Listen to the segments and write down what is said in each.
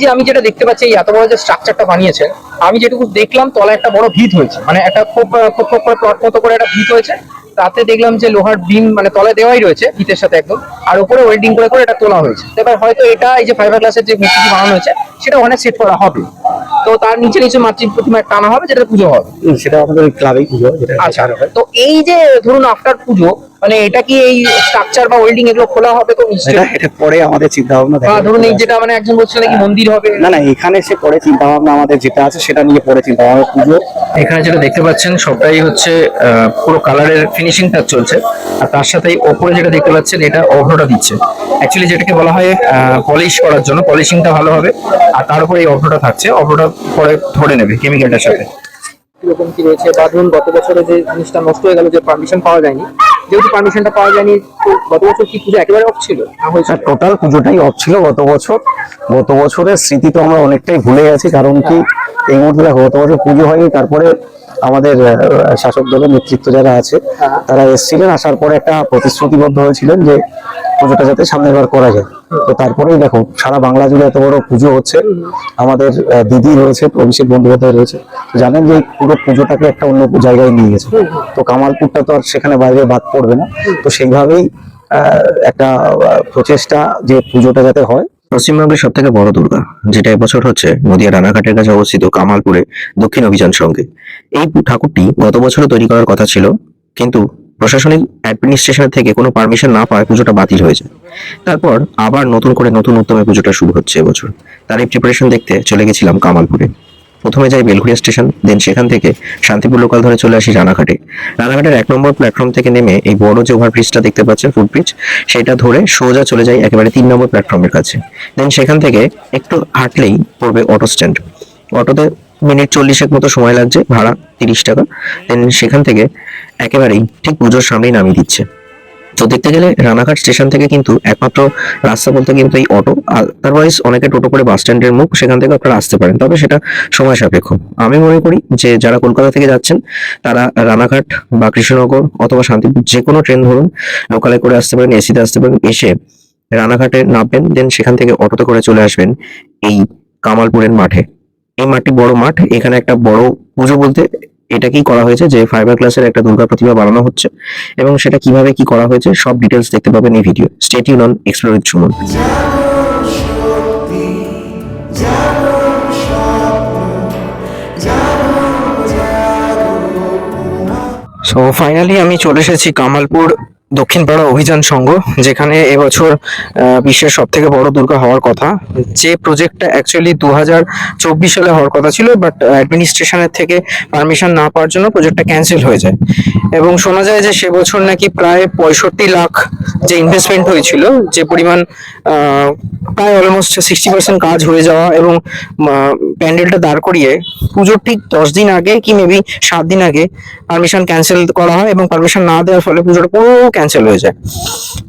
যে আমি যেটা দেখতে পাচ্ছি এই এত বড় যে স্ট্রাকচারটা বানিয়েছেন আমি যেটুকু দেখলাম তলায় একটা বড় ভিত হয়েছে। মানে একটা খুব খোপ খোপ করে প্লট মতো করে একটা ভিত হয়েছে। তাতে দেখলাম যে লোহার বিম মানে তলায় দেওয়াই রয়েছে ভিতের সাথে একদম। আর উপরে ওয়েল্ডিং করে করে এটা তোলা হয়েছে। এবার হয়তো এটা এই যে ফাইবার গ্লাসের যে মূর্তিটি বানানো হয়েছে সেটা অনেক সেট করা হবে। তো তার নিচে নিচে মাতৃ প্রতিমা টানা হবে যেটা পুজো হবে। সেটা আমাদের ক্লাবেই পুজো আচ্ছা তো এই যে ধরুন আফটার পুজো মানে এটা কি এই স্ট্রাকচার বা ওয়েল্ডিং এগুলো খোলা হবে তো এটা এটা পরে আমাদের চিন্তা ভাবনা বা ধরুন এই যেটা মানে একজন বলছিল নাকি মন্দির হবে। না না এখানে সে পরে চিন্তা ভাবনা আমাদের যেটা আছে সেটা নিয়ে পরে চিন্তা ভাবনা পুজো এখানে যেটা দেখতে পাচ্ছেন সবটাই হচ্ছে আহ, পুরো কালারের ফিনিশিং কাজ চলছে। আর তার সাথে ওপরে যেটা দেখতে পাচ্ছেন এটা অভ্রটা দিচ্ছে। অ্যাকচুয়ালি যেটাকে বলা হয় পলিশ করার জন্য পলিশিংটা ভালো হবে। আর তার উপরে এই অভ্রটা থাকছে। অভ্রটা পরে ধরে নেবে কেমিক্যালটার সাথে। কীরকম কি রয়েছে? বা ধরুন গত বছরে যে জিনিসটা নষ্ট হয়ে গেল যে পারমিশন পাওয়া যায়নি যেহেতু পারমিশনটা পাওয়া যায়নি গত বছর কি পুজো একেবারে অফ ছিল? টোটাল পুজোটাই অফ ছিল গত বছর। গত বছরের স্মৃতি তো আমরা অনেকটাই ভুলে গেছি কারণ কি এই মুহূর্তে দেখো গত বছর পুজো হয়নি তারপরে আমাদের শাসক দলের নেতৃত্ব যারা আছে হ্যাঁ। তারা এসেছিলেন আসার পরে একটা প্রতিশ্রুতিবদ্ধ হয়েছিলেন যে পুজোটা যাতে সামনের বার করা যায়। তো তারপরেই দেখো, সারা বাংলা জুড়ে এত বড় পুজো হচ্ছে। আমাদের দিদি রয়েছে, অভিষেক বন্দ্যোপাধ্যায় রয়েছে। জানেন যে পুরো পুজোটাকে একটা অন্য জায়গায় নিয়ে গেছে। তো কামালপুরটা তো আর সেখানে বাইরে বাদ পড়বে না। তো সেইভাবেই একটা প্রচেষ্টা যে পুজোটা যাতে হয়। পশ্চিমবঙ্গের সব থেকে বড় দুর্গা, যেটা এবছর হচ্ছে নদিয়া রানাঘাটের কাছে অবস্থিত কামালপুরে দক্ষিণ অভিযান সঙ্গে। এই ঠাকুরটি গত বছরও তৈরি করার কথা ছিল, কিন্তু প্রশাসনিক অ্যাডমিনিস্ট্রেশন থেকে কোনো পারমিশন না পাওয়ায় পুজোটা বাতিল হয়ে যায়। তারপর আবার নতুন করে নতুন উদ্যমে পুজোটা শুরু হচ্ছে এবছর। তার এই প্রিপারেশন দেখতে চলে গেছিলাম কামালপুরে। প্রথমে যাই বেলঘুরিয়া স্টেশন দেন সেখান থেকে শান্তিপুর লোকাল ধরে চলে আসি রানাঘাটে। রানাঘাটের এক নম্বর প্ল্যাটফর্ম থেকে নেমে এই বড় যে ওভারব্রিজটা দেখতে পাচ্ছেন ফুটব্রিজ সেটা ধরে সোজা চলে যাই একেবারে তিন নম্বর প্ল্যাটফর্মের কাছে। দেন সেখান থেকে একটু হাঁটলেই পড়বে অটো স্ট্যান্ড অটোতে মিনিট চল্লিশের মতো সময় লাগছে, ভাড়া তিরিশ টাকা। দেন সেখান থেকে একেবারেই ঠিক পুজোর সামনেই নামিয়ে দিচ্ছে। তো দেখতে গেলে রানাঘাট স্টেশন থেকে কিন্তু একমাত্র রাস্তা বলতে কিন্তু এই অটো। আদারওয়াইজ অনেকে টোটো করে বাস স্ট্যান্ডের মুখ সেখান থেকে আপনারা আসতে পারেন। তবে সেটা সময় সাপেক্ষ। আমি মনে করি যে যারা কলকাতা থেকে যাচ্ছেন, তারা রানাঘাট বা কৃষ্ণনগর অথবা শান্তিপুর যে কোনো ট্রেন ধরুন লোকালে করে আসতে পারেন, এসিতে আসতে পারেন, এসে রানাঘাটে নামবেন, দেন সেখান থেকে অটোতে করে চলে আসবেন এই কামালপুরের মাঠে। এই মাঠটি বড় মাঠ। এখানে একটা বড় পুজো বলতে এটাকেই করা হয়েছে যে ফাইবার ক্লাসের একটা দুর্গা প্রতিমা বানানো হচ্ছে এবং সেটা কীভাবে কি করা হয়েছে সব ডিটেলস দেখতে পাবেন এই video stay tuned on explore Suman so finally আমি চলে এসেছি কামালপুর দক্ষিণপাড়া অভিযান সংঘ, যেখানে এবছর বিশ্বের সব থেকে বড় দুর্গা হওয়ার কথা। যে প্রজেক্টটা অ্যাকচুয়ালি দু হাজার চব্বিশ সালে হওয়ার কথা ছিল বাট অ্যাডমিনিস্ট্রেশনের থেকে পারমিশন না পাওয়ার জন্য প্রজেক্টটা ক্যান্সেল হয়ে যায়। এবং শোনা যায় যে সে বছর নাকি প্রায় পঁয়ষট্টি লাখ যে ইনভেস্টমেন্ট হয়েছিল, যে পরিমাণ প্রায় অলমোস্ট সিক্সটি পার্সেন্ট কাজ হয়ে যাওয়া এবং প্যান্ডেলটা দাঁড় করিয়ে পুজোর ঠিক দশ দিন আগে কি মেবি সাত দিন আগে পারমিশন ক্যান্সেল করা হয় এবং পারমিশন না দেওয়ার ফলে পুজোটা পুরো ক্যান্সেল হয়ে যায়।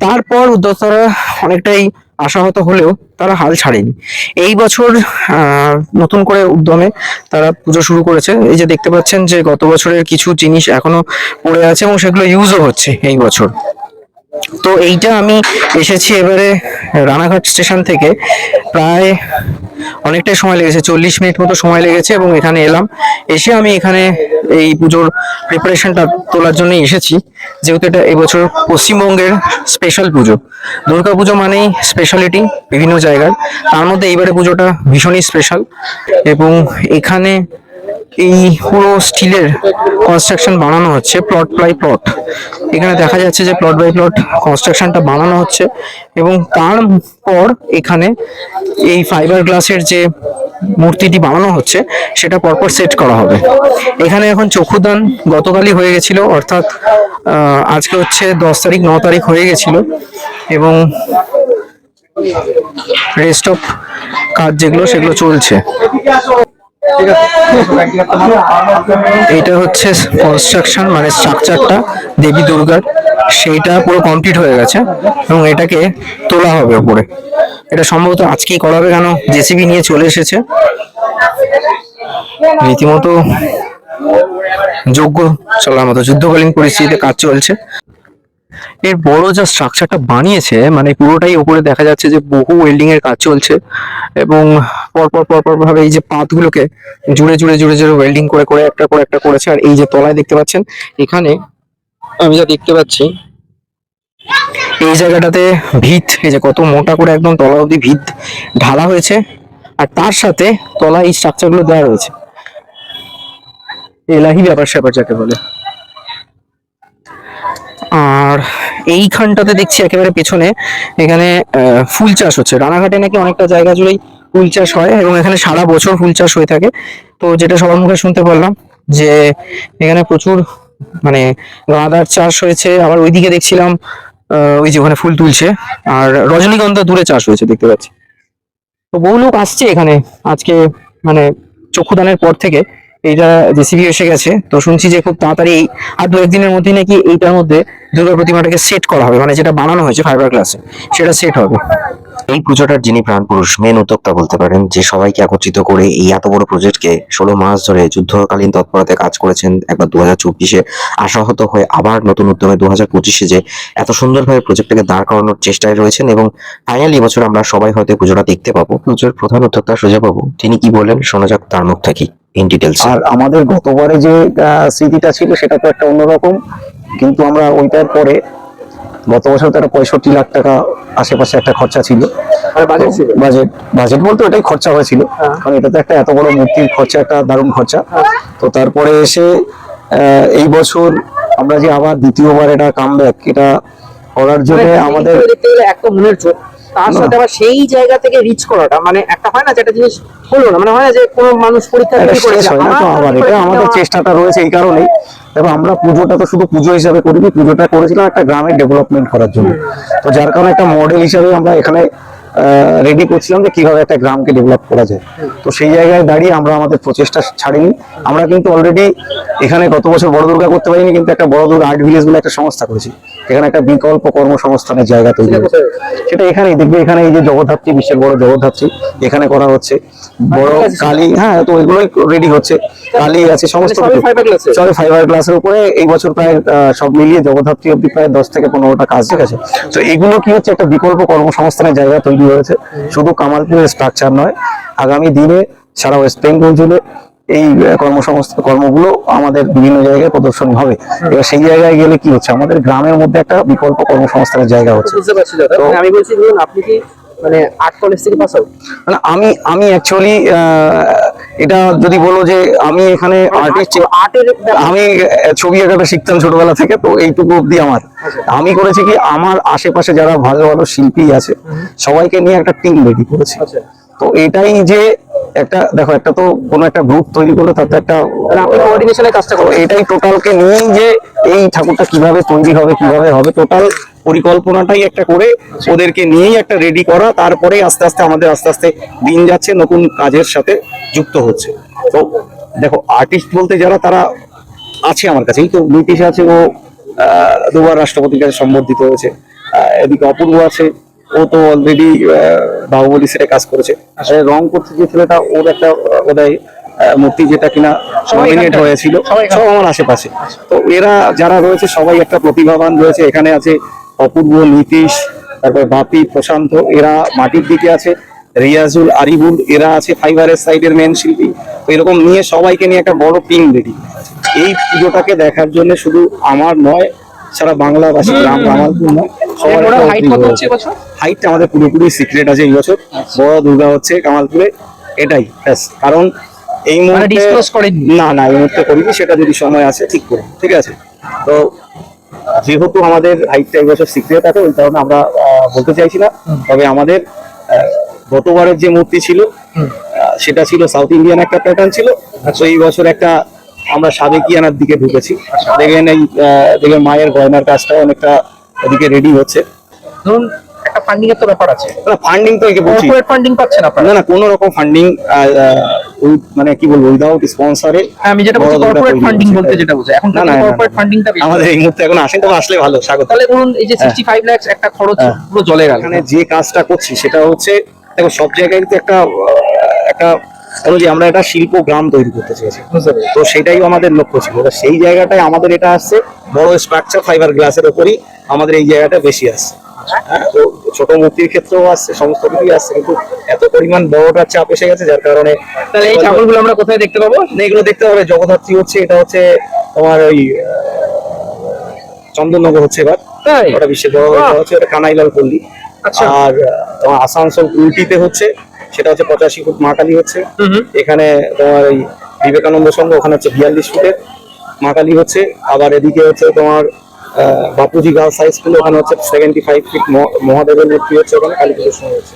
তারপর উদ্যোক্তারা অনেকটাই আশাহত হলেও তারা হাল ছাড়েনি। এই বছর নতুন করে উদ্যমে তারা পুজো শুরু করেছে। এই যে দেখতে পাচ্ছেন যে গত বছরের কিছু জিনিস এখনও পড়ে আছে এবং সেগুলো ইউজও হচ্ছে এই বছর। তো এইটা আমি এসেছি এবারে রানাঘাট স্টেশন থেকে। প্রায় অনেকটাই সময় লেগেছে, চল্লিশ মিনিট মতো সময় লেগেছে এবং এখানে এলাম। এসে আমি এখানে এই পুজোর প্রিপারেশনটা তোলার জন্য এসেছি। যেহেতু এটা এবছর পশ্চিমবঙ্গের স্পেশাল পুজো। দুর্গা পুজো মানেই স্পেশালিটি বিভিন্ন জায়গার। তার মধ্যে এইবারে পুজোটা ভীষণই স্পেশাল এবং এখানে এই পুরো স্টিলের কনস্ট্রাকশন বানানো হচ্ছে প্লট বাই প্লট এখানে দেখা যাচ্ছে যে প্লট বাই প্লট কনস্ট্রাকশনটা বানানো হচ্ছে এবং তারপর এখানে এই ফাইবার গ্লাসের যে মূর্তিটি বানানো হচ্ছে, সেটা পরপর সেট করা হবে। এখানে এখন চক্ষুদান গতকালই হয়ে গেছিল, অর্থাৎ আজকে হচ্ছে দশ তারিখ, ন তারিখ হয়ে গেছিল এবং রেস্ট অফ কাজ যেগুলো, সেগুলো চলছে। এটা হচ্ছে কনস্ট্রাকশন মানে স্ট্রাকচারটা দেবী দুর্গার। সেইটা পুরো কমপ্লিট হয়ে গেছে এবং এটাকে তোলা হবে উপরে। এটা সম্ভবত আজকেই করা হবে কেন? জেসিবি নিয়ে চলে এসেছে। রীতিমতো যোগ্য, চলার মতো যুদ্ধকালীন পরিস্থিতিতে কাজ চলছে। এর বড় যা স্ট্রাকচারটা বানিয়েছে মানে পুরোটাই উপরে দেখা যাচ্ছে যে বহু ওয়েল্ডিং এর কাজ চলছে এবং পরপর পরপর ভাবে এই যে পাতগুলোকে জুড়ে জুড়ে জুড়ে জুড়ে ওয়েল্ডিং করে করে, একটা করে, একটা করেছে। আর এই যে তলায় দেখতে পাচ্ছেন, এখানে আমি যা দেখতে পাচ্ছি, এই জায়গাটাতে ভিত, এই যে কত মোটা করে একদম তলা অবধি ভিত ঢালা হয়েছে। আর তার সাথে তলায় এই স্ট্রাকচারগুলো দেওয়া রয়েছে। এলাহি ব্যাপার স্যাপার যাকে বলে। আর এইখানটাতে দেখছি একেবারে পেছনে এখানে ফুল চাষ হচ্ছে। রানাঘাটে নাকি অনেকটা জায়গা জুড়েই ফুল চাষ হয় এবং এখানে সারা বছর ফুল চাষ হয়ে থাকে। তো যেটা সবার মুখে শুনতে পারলাম যে এখানে প্রচুর মানে গাঁদার চাষ হয়েছে। আবার ওইদিকে দেখছিলাম ওই যে ওখানে ফুল তুলছে। আর রজনীগন্ধা দূরে চাষ হয়েছে দেখতে পাচ্ছি। তো বহু লোক আসছে এখানে। আজকে মানে চক্ষুদানের পর থেকে। এইটা জেসিবি এসে গেছে, তো শুনছি যে খুব তাড়াতাড়ি আর দু একদিনের মধ্যে নাকি এইটার মধ্যে দুর্গা প্রতিমাটাকে সেট করা হবে। মানে যেটা বানানো হয়েছে ফাইবার গ্লাসে সেটা সেট হবে। এই পুজোটার যিনি প্রাণপুরুষ মেন উদ্যোক্তা বলতে পারেন, যে সবাইকে একত্রিত করে এই এত বড় প্রজেক্টকে ষোলো মাস ধরে যুদ্ধকালীন তৎপরতায় কাজ করেছেন, একবার দু হাজার চব্বিশে আশাহত হয়ে আবার নতুন উদ্যমে দু হাজার পঁচিশে যে এত সুন্দরভাবে প্রজেক্টটাকে দাঁড় করানোর চেষ্টায় রয়েছেন এবং ফাইনালি এবছর আমরা সবাই হয়তো পুজোটা দেখতে পাবো। পুজোর প্রধান উদ্যোক্তা সুজয় বাবু তিনি কি বলেন শোনা যাক তার মুখ থেকে ইন ডিটেলস আর আমাদের গতবারে যে স্মৃতিটা ছিল সেটা তো একটা অন্যরকম কিন্তু আমরা ওইটার পরে গত বছর তো একটা পঁয়ষট্টি লাখ টাকা আশেপাশে একটা খরচা ছিল। বাজেট বাজেট বাজেট বলতে ওটাই খরচা হয়েছিল। হ্যাঁ। কারণ এটা তো একটা এত বড় মূর্তির খরচা একটা দারুণ খরচা। তো তারপরে এসে আহ, এই বছর আমরা যে আবার দ্বিতীয়বার এটা কামব্যাক এটা করার জন্য মানে আমাদের দেখতে একটা মনের তার সাথে আবার সেই জায়গা থেকে রিচ করাটা মানে একটা হয় না যে একটা জিনিস হলো না মানে হয় না যে কোনো মানুষ পরীক্ষা করেছে আবার এটা আমাদের চেষ্টাটা রয়েছে এই কারণেই। এবং আমরা পুজোটা তো শুধু পুজো হিসাবে করিনি পুজোটা করেছিলাম একটা গ্রামের ডেভেলপমেন্ট করার জন্য। তো যার কারণে একটা মডেল হিসাবে আমরা এখানে রেডি করছিলাম যে কীভাবে একটা গ্রামকে ডেভেলপ করা যায়। তো সেই জায়গায় দাঁড়িয়ে আমরা আমাদের প্রচেষ্টা ছাড়িনি। আমরা কিন্তু অলরেডি এখানে গত বছর বড় দুর্গা করতে পারিনি কিন্তু একটা বড় দুর্গা আর্ট ভিলেজ বলে একটা সংস্থা করেছি। এখানে একটা বিকল্প কর্মসংস্থানের জায়গা তৈরি হয়েছে। সেটা এখানেই দেখবে এখানে এই যে জগদ্ধাত্রী বিশ্বের বড় জগদ্ধাত্রী এখানে করা হচ্ছে। বড় কালী হ্যাঁ তো ওইগুলোই রেডি হচ্ছে। কালী আছে সমস্ত সবই ফাইবার গ্লাসের উপরে। এই বছর প্রায় সব মিলিয়ে জগদ্ধাত্রী অব্দি প্রায় দশ থেকে পনেরোটা কাজ ঠিক আছে। তো এগুলো কি হচ্ছে একটা বিকল্প কর্মসংস্থানের জায়গা তৈরি হয়েছে শুধু কামালপুরের স্ট্রাকচার নয় আগামী দিনে সারা ওয়েস্ট বেঙ্গল জুড়ে এই কর্মসংস্থা কর্মগুলো আমাদের বিভিন্ন জায়গায় প্রদর্শন হবে। এবার সেই জায়গায় গেলে কি হচ্ছে? আমাদের গ্রামের মধ্যে একটা বিকল্প কর্মসংস্থানের জায়গা হচ্ছে। আমি বলছি ধরুন আপনি কি মানে আর্ট কলেজ থেকে পাস আউট। মানে আমি আমি অ্যাকচুয়ালি এটা যদি বলো যে আমি এখানে আর্টিস্ট আর্টের আমি ছবি আঁকাটা শিখতাম ছোটবেলা থেকে তো এইটুকু অবধি আমার। আমি করেছি কি আমার আশেপাশে যারা ভালো ভালো শিল্পী আছে সবাইকে নিয়ে একটা টিম রেডি করেছি। আচ্ছা। তো এটাই যে একটা দেখো একটা তো কোনো একটা গ্রুপ তৈরি করলে তাতে একটা মানে কোঅর্ডিনেশনের কাজটা তো করেন এটাই টোটালকে নিয়েই যে এই ঠাকুরটা কীভাবে তৈরি হবে কীভাবে হবে টোটাল পরিকল্পনাটাই একটা করে ওদেরকে নিয়েই একটা রেডি করা তারপরে আস্তে আস্তে আমাদের আস্তে আস্তে দিন যাচ্ছে নতুন কাজের সাথে যুক্ত হচ্ছে। তো দেখো আর্টিস্ট বলতে যারা তারা আছে আমার কাছে। এই তো নীতিশ আছে ও দুবার রাষ্ট্রপতির কাছে সম্বর্ধিত হয়েছে। এদিকে অপূর্ব আছে ও তো অলরেডি বাহুবলী সেটা কাজ করেছে। আসলে রং করতে যে ছেলেটা ওর একটা বোধহয় মূর্তি যেটা কিনা নমিনেট হয়েছিল। সব আমার আশেপাশে। তো এরা যারা রয়েছে সবাই একটা প্রতিভাবান রয়েছে এখানে আছে অপূর্ব নীতিশ তারপর বাপি প্রশান্ত এরা মাটির দিকে আছে রিয়াজুল আরিবুল এরা আছে ফাইবারের সাইডের মেন শিল্পী। তো এরকম নিয়ে সবাইকে নিয়ে একটা বড় টিম রেডি এই পুজোটাকে দেখার জন্য শুধু আমার নয় সারা বাংলাবাসী গ্রাম কামালপুর নয় সবার হাইট হাইটটা আমাদের পুরোপুরি সিক্রেট আছে এই বছর। বড় দুর্গা হচ্ছে কামালপুরে এটাই ব্যাস। কারণ এই মানে মুহূর্তে না না এই মুহূর্তে করিনি সেটা যদি সময় আছে ঠিক করে ঠিক আছে? তো যেহেতু আমাদের হাইটটা এই বছর সিক্রেট আছে ওই কারণে আমরা বলতে চাইছি না। তবে আমাদের গতবারের যে মূর্তি ছিল সেটা ছিল সাউথ ইন্ডিয়ান একটা প্যাটার্ন ছিল। তো এই বছর একটা আমরা সাবেকিয়ানার দিকে ঢুকেছি। দেখবেন এই আহ, দেখবেন মায়ের গয়নার কাজটা অনেকটা ওদিকে রেডি হচ্ছে। ধরুন একটা ফান্ডিং এর তো ব্যাপার আছে। ফান্ডিং তো একে বলছি। ফান্ডিং পাচ্ছেন আপনারা? না না কোনো রকম ফান্ডিং মানে কি বলব উইদাউট স্পন্সরে হ্যাঁ, আমি যেটা বলছি কর্পোরেট ফান্ডিং বলতে যেটা বোঝায় এখন কর্পোরেট ফান্ডিংটা আমাদের এই মুহূর্তে এখন আসেন আসলে ভালো স্বাগত। তাহলে ধরুন এই যে সিক্সটি ফাইভ ল্যাক্স একটা খরচ হ্যাঁ। পুরো জলে গেল। এখানে যে কাজটা করছি সেটা হচ্ছে দেখো সব জায়গায় কিন্তু একটা একটা অনুযায়ী আমরা একটা শিল্প গ্রাম তৈরি করতে চেয়েছি তো সেটাই আমাদের লক্ষ্য ছিল। সেই জায়গাটায় আমাদের এটা আসছে বড় স্ট্রাকচার ফাইবার গ্লাসের উপরই আমাদের এই জায়গাটা বেশি আসছে। হ্যাঁ, ছোট মূর্তির ক্ষেত্রেও আসছে সমস্ত কিছুই আসছে কিন্তু এত পরিমাণ বড়টার চাপ এসে গেছে যার কারণে তাহলে এই ঠাকুরগুলো আমরা কোথায় দেখতে পাবো? এগুলো দেখতে হবে জগদ্ধাত্রী হচ্ছে এটা হচ্ছে তোমার ওই চন্দননগর হচ্ছে এবার। ওটা বিশ্বের বড় হচ্ছে ওটা কানাইলাল পল্লী। আচ্ছা। আর তোমার আসানসোল উল্টিতে হচ্ছে সেটা হচ্ছে পঁচাশি ফুট মা কালী হচ্ছে। এখানে তোমার ওই বিবেকানন্দ সংঘ ওখানে হচ্ছে বিয়াল্লিশ ফুটের মা কালী হচ্ছে। আবার এদিকে হচ্ছে তোমার বাপুজি গার্লস হাই স্কুল ওখানে হচ্ছে সেভেন্টি ফাইভ ফিট মহাদেবের মূর্তি হচ্ছে ওখানে কালী পুজোর সময় হচ্ছে।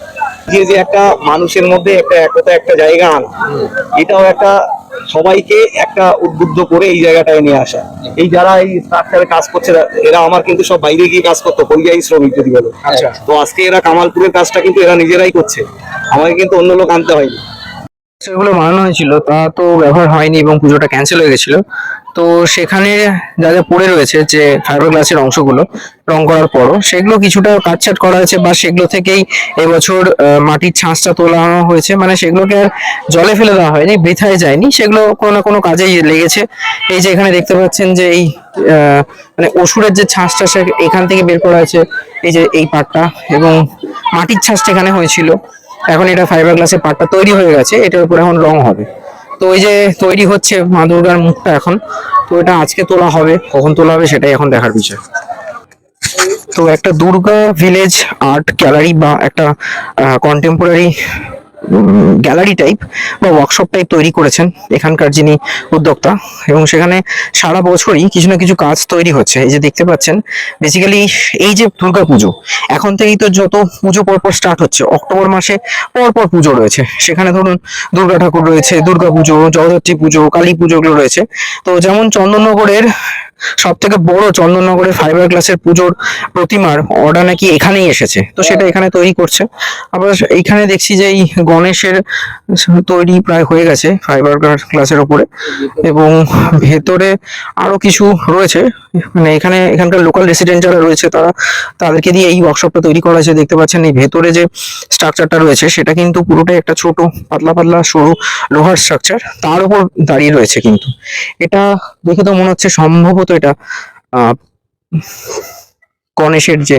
যে যে একটা মানুষের মধ্যে একটা একতা একটা জায়গা আনা এটাও একটা সবাইকে একটা উদ্বুদ্ধ করে এই জায়গাটায় নিয়ে আসা। এই যারা এই স্ট্রাকচারে কাজ করছে এরা আমার কিন্তু সব বাইরে গিয়ে কাজ করতো পরিযায়ী শ্রমিক যদি বলো। আচ্ছা। তো আজকে এরা কামালপুরের কাজটা কিন্তু এরা নিজেরাই করছে। আমাকে কিন্তু অন্য লোক আনতে হয়নি। সেগুলো বানানো হয়েছিল তা তো ব্যবহার হয়নি এবং পুজোটা ক্যান্সেল হয়ে গেছিল। তো সেখানে যা যা পড়ে রয়েছে যে ফাইবার গ্লাসের অংশগুলো রং করার পরও, সেগুলো কিছুটা কাটছাট করা হয়েছে বা সেগুলো থেকেই এবছর মাটির ছাঁচটা তোলা হয়েছে। মানে সেগুলোকে আর জলে ফেলে দেওয়া হয়নি, বৃথায় যায়নি। সেগুলো কোনো না কোনো কাজেই লেগেছে। এই যে এখানে দেখতে পাচ্ছেন যে এই মানে অসুরের যে ছাঁচটা সে এখান থেকে বের করা হয়েছে, এই যে এই পাটটা এবং মাটির ছাঁচটা এখানে হয়েছিল। এখন এটা ফাইবার গ্লাসের পাটটা তৈরি হয়ে গেছে, এটার উপর এখন রং হবে। তো ওই যে তৈরি হচ্ছে মা দুর্গার মুখটা এখন, তো এটা আজকে তোলা হবে, কখন তোলা হবে সেটাই এখন দেখার বিষয়। তো একটা দুর্গা ভিলেজ আর্ট গ্যালারি বা একটা কন্টেম্পোরারি গ্যালারি টাইপ বা ওয়ার্কশপ টাইপ তৈরি করেছেন এখানকার যিনি উদ্যোক্তা এবং সেখানে সারা বছরই কিছু না কিছু কাজ তৈরি হচ্ছে। এই যে দেখতে পাচ্ছেন বেসিক্যালি এই যে দুর্গা পুজো, এখন থেকেই তো যত পুজো পরপর স্টার্ট হচ্ছে, অক্টোবর মাসে পরপর পুজো রয়েছে। সেখানে ধরুন দুর্গা ঠাকুর রয়েছে, দুর্গা পুজো, জগদ্ধাত্রী পুজো, কালী পুজোগুলো রয়েছে। তো যেমন চন্দননগরের সব থেকে বড় চন্দননগরের ফাইবার গ্লাসের পুজোর প্রতিমার অর্ডার নাকি এখানেই এসেছে। তো সেটা এখানে তৈরি করছে। আবার এইখানে দেখছি যে এই গণেশের তৈরি প্রায় হয়ে গেছে ফাইবার গ্লাসের উপরে এবং ভেতরে আরও কিছু রয়েছে। মানে এখানে এখানকার লোকাল রেসিডেন্ট যারা রয়েছে, তারা তাদেরকে দিয়ে এই ওয়ার্কশপটা তৈরি করা হয়েছে। দেখতে পাচ্ছেন এই ভেতরে যে স্ট্রাকচারটা রয়েছে, সেটা কিন্তু পুরোটাই একটা ছোট, পাতলা পাতলা, সরু লোহার স্ট্রাকচার তার উপর দাঁড়িয়ে রয়েছে কিন্তু। এটা দেখে তো মনে হচ্ছে সম্ভবত এটা আহ, গণেশের যে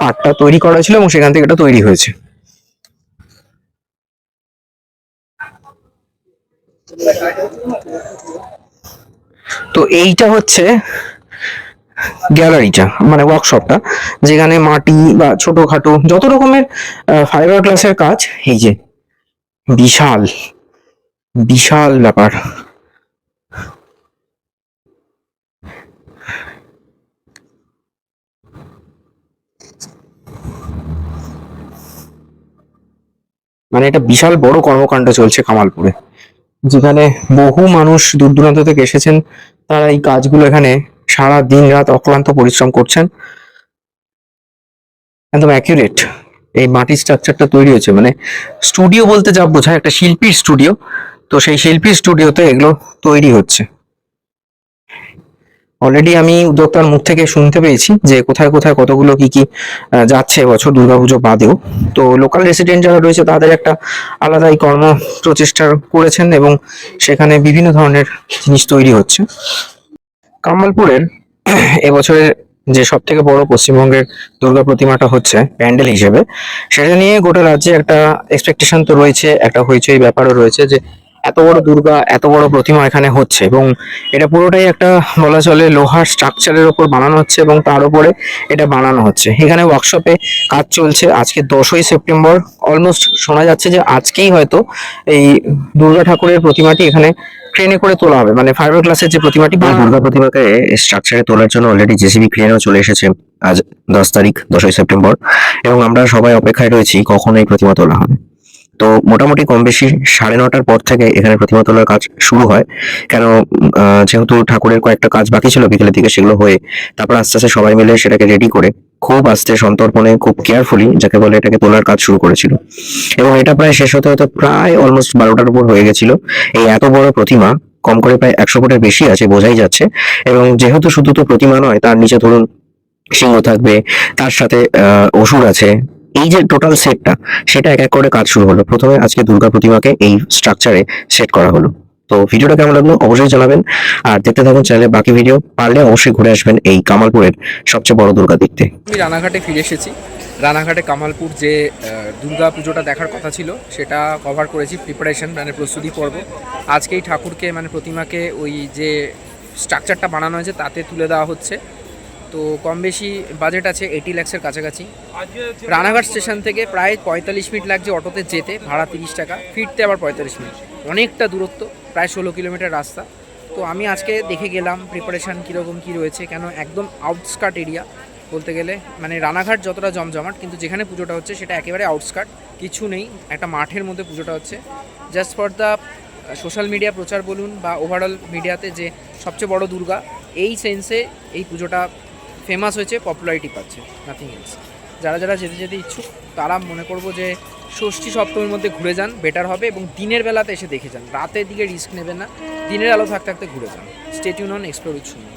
পাটটা তৈরি করা ছিল এবং সেখান থেকে এটা তৈরি হয়েছে। তো এইটা হচ্ছে গ্যালারিটা মানে ওয়ার্কশপটা যেখানে মাটি বা ছোটখাটো যত রকমের ফাইবার গ্লাসের কাজ এই যে বিশাল বিশাল ব্যাপার। মানে এটা বিশাল বড় কর্মকাণ্ড চলছে কামালপুরে। যেখানে বহু মানুষ দূর দূরান্ত থেকে এসেছেন। তারা এই কাজগুলো এখানে সারা দিন রাত অক্লান্ত পরিশ্রম করছেন। একদম অ্যাকিউরেট এই মাটির স্ট্রাকচারটা তৈরি হয়েছে। মানে স্টুডিও বলতে যা বোঝায়, একটা শিল্পীর স্টুডিও তো সেই শিল্পীর স্টুডিওতে এগুলো তৈরি হচ্ছে। অলরেডি আমি উদ্যোক্তার মুখ থেকে শুনতে পেয়েছি যে কোথায় কোথায় কতগুলো কি কি যাচ্ছে এবছর দুর্গাপুজো বাদেও। তো লোকাল রেসিডেন্ট যারা রয়েছে তাদের একটা আলাদাই কর্ম প্রচেষ্টা করেছেন এবং সেখানে বিভিন্ন ধরনের জিনিস তৈরি হচ্ছে। কামালপুরের এবছরের যে সব থেকে বড় পশ্চিমবঙ্গের দুর্গা প্রতিমাটা হচ্ছে প্যান্ডেল হিসেবে, সেটা নিয়ে গোটা রাজ্যে একটা এক্সপেকটেশন তো রয়েছে, একটা হইচই ব্যাপারও রয়েছে যে এত বড় দুর্গা এত বড় প্রতিমা এখানে হচ্ছে এবং এটা পুরোটাই একটা বলা চলে লোহার স্ট্রাকচারের ওপর বানানো হচ্ছে এবং তার উপরে এটা বানানো হচ্ছে। এখানে ওয়ার্কশপে কাজ চলছে আজকে দশই সেপ্টেম্বর। অলমোস্ট শোনা যাচ্ছে যে আজকেই হয়তো এই দুর্গা ঠাকুরের প্রতিমাটি এখানে ট্রেনে করে তোলা হবে। মানে ফাইবার গ্লাসের যে প্রতিমাটি বানানো দুর্গা প্রতিমাকে স্ট্রাকচারে তোলার জন্য অলরেডি জেসিবি ক্রেনও চলে এসেছে আজ দশ তারিখ দশই সেপ্টেম্বর। এবং আমরা সবাই অপেক্ষায় রয়েছি কখন এই প্রতিমা তোলা হবে। তো মোটামুটি কম বেশি সাড়ে নটার পর থেকে এখানে প্রতিমা তোলার কাজ শুরু হয়। কেন যেহেতু ঠাকুরের কয়েকটা কাজ বাকি ছিল বিকেলের দিকে সেগুলো হয়ে তারপর আস্তে আস্তে সবাই মিলে সেটাকে রেডি করে খুব আস্তে সন্তর্পণে, খুব কেয়ারফুলি যাকে বলে এটাকে তোলার কাজ শুরু করেছিল। এবং এটা প্রায় শেষ হতে হতে প্রায় অলমোস্ট বারোটার উপর হয়ে গেছিল। এই এত বড় প্রতিমা কম করে প্রায় একশো ফুটের বেশি আছে, বোঝাই যাচ্ছে। এবং যেহেতু শুধু তো প্রতিমা নয়, তার নিচে ধরুন সিংহ থাকবে, তার সাথে অসুর আছে এই যে টোটাল সেটটা সেটা এক এক করে কাজ শুরু হলো। প্রথমে আজকে দুর্গা প্রতিমাকে এই স্ট্রাকচারে সেট করা হলো। তো ভিডিওটা কেমন লাগল অবশ্যই জানাবেন। আর দেখতে থাকুন চ্যানেলে বাকি ভিডিও পারলে অবশ্যই ঘুরে আসবেন এই কামালপুরের সবচেয়ে বড় দুর্গা দেখতে আমি রানাঘাটে ফিরে এসেছি। রানাঘাটে কামালপুর যে দুর্গা পুজোটা দেখার কথা ছিল, সেটা কভার করেছি প্রিপারেশন মানে প্রস্তুতি পর্ব। আজকে এই ঠাকুরকে মানে প্রতিমাকে ওই যে স্ট্রাকচারটা বানানো হয়েছে, তাতে তুলে দেওয়া হচ্ছে। তো কম বেশি বাজেট আছে এইটি ল্যাক্সের কাছাকাছি। রানাঘাট স্টেশন থেকে প্রায় পঁয়তাল্লিশ মিনিট লাগছে অটোতে যেতে ভাড়া তিরিশ টাকা ফিরতে আবার পঁয়তাল্লিশ মিনিট। অনেকটা দূরত্ব প্রায় ষোলো কিলোমিটার রাস্তা। তো আমি আজকে দেখে গেলাম প্রিপারেশান কীরকম কী রয়েছে কেন একদম আউটস্কার্ট এরিয়া বলতে গেলে মানে রানাঘাট যতটা জমজমাট কিন্তু যেখানে পুজোটা হচ্ছে সেটা একেবারে আউটস্কার্ট কিছু নেই একটা মাঠের মধ্যে পুজোটা হচ্ছে। Just for the social media প্রচার বলুন বা ওভারঅল মিডিয়াতে যে সবচেয়ে বড় দুর্গা এই সেন্সে এই পুজোটা ফেমাস হয়েছে পপুলারিটি পাচ্ছে নাথিং এলস যারা যারা যেতে যেতে ইচ্ছুক, তারা মনে করব যে ষষ্ঠী সপ্তমীর মধ্যে ঘুরে যান বেটার হবে এবং দিনের বেলাতে এসে দেখে যান। রাতের দিকে রিস্ক নেবেন না, দিনের আলো থাকতে থাকতে ঘুরে যান। Stay tuned on explore Sumi